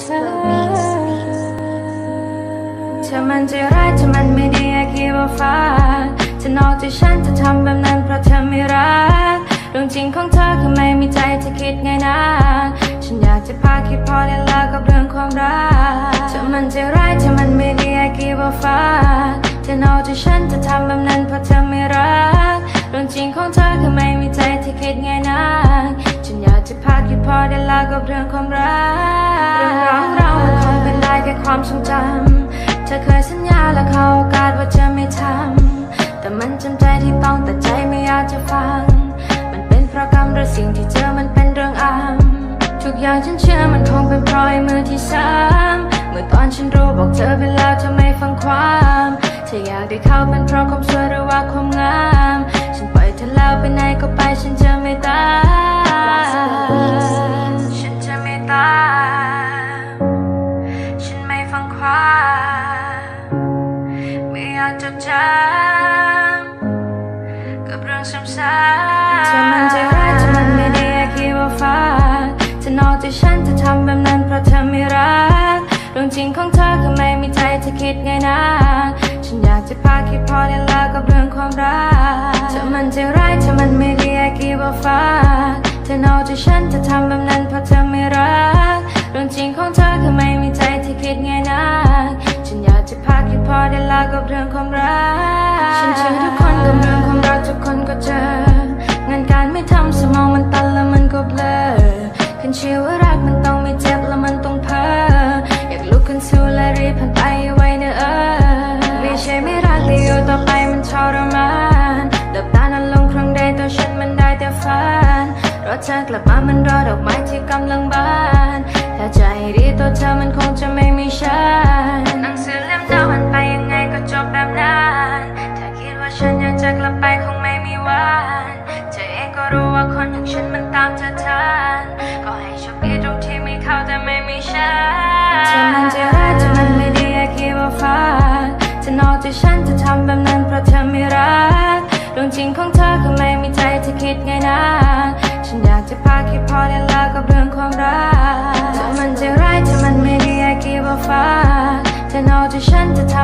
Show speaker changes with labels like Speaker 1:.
Speaker 1: เธอมันจะร้ายเธอมันไม่ดีอยากคิดว่าฟ้าเธอนอกใจฉันจะทำแบบนั้นเพราะเธอไม่รักเรื่องจริงของเธอคือไม่มีใจจะคิดไงนะฉันอยากจะพาคิดพอได้ละกับเรื่องความรักเธอมันจะร้ายเธอมันไม่ดีอยากคิดว่าฟ้าเธอนอกใจฉันจะทำแบบนั้นเพราะเธอไม่รักเรื่องจริงของเธอคือไม่มีใจที่คิดไงนะฉันอยากจะพาคิดพอได้ละกับเรื่องความรัก ความทรงจำเธอเคยสัญญาและเขาโอกาสว่าจะไม่ทำ แต่มันจำใจที่ต้องแต่ใจไม่อยากจะฟัง มันเป็นเพราะกรรมหรือสิ่งที่เจอมันเป็นเรื่องอำทุกอย่างฉันเชื่อมันคงเป็นเพราะไอ้มือที่สามเมื่อตอนฉันรู้บอกเธอไปแล้วเธอไม่ฟังความเธออยากได้เขาเป็นเพราะความสวยหรือว่าความงาม ฉันปล่อยเธอแล้วไปไหนก็ไปฉันจะไม่ตามำกับเรื่องซ้ำๆเธอมันใจร้ายเธอมันไม่ดีอยากคิดว่าฟ้าเธอนอกใจฉันจะทำแบบนั้นเพราะเธอไม่รักเรื่องจริงของเธอคือไม่มีใจจะคิดไงนะฉันอยากจะพาคิดพอได้ละกับเรื่องความรักเธอมันใจร้ายเธอมันไม่ดีอยากคิดว่าฟ้าเธอนอกใจฉันจะทำแบบนั้นเพราะเธอไม่รักเรื่องจริงของ พอได้ละกับเรื่องความรัก ฉันเชื่อทุกคนกับเรื่องความรักทุกคนก็เจองานการไม่ทำสมองมันตันแล้วมันก็เบลอขึ้นเชื่อว่ารักมันต้องไม่เจ็บแล้วมันต้องเพ้ออยากลุกขึ้นสู้และรีบผ่านไปไว้เนอะเออไม่ใช่ไม่รักแต่อยู่ต่อไปมันทรมานดับตานั้นลงครั้งใดตัวฉันมันได้แต่ฝันรอเธอกลับมามันรอดอกไม้ที่กำลังบาน ถ้าใจดีตัวเธอมันคงจะไม่มีฉันามเธอทันก็ให้โชคดีตรงที่มีเขาแต่ไม่มีฉันเธอมันจะรักเธอมันไม่ด้อยากคิดว่าฟ้าเธอนอกใจฉันจะทำแบบนั้นเพราะเธอไม่รักเรื่องจริงของเธอคือไม่มีใจที่คิดไงนะฉันอยากจะพาคิดพอได้ละกับเรื่องความรักเธอมันจะร้ายเธอมันไม่ดีอยากคิดว่าฟ้าเธอนอกจากฉันจะทำ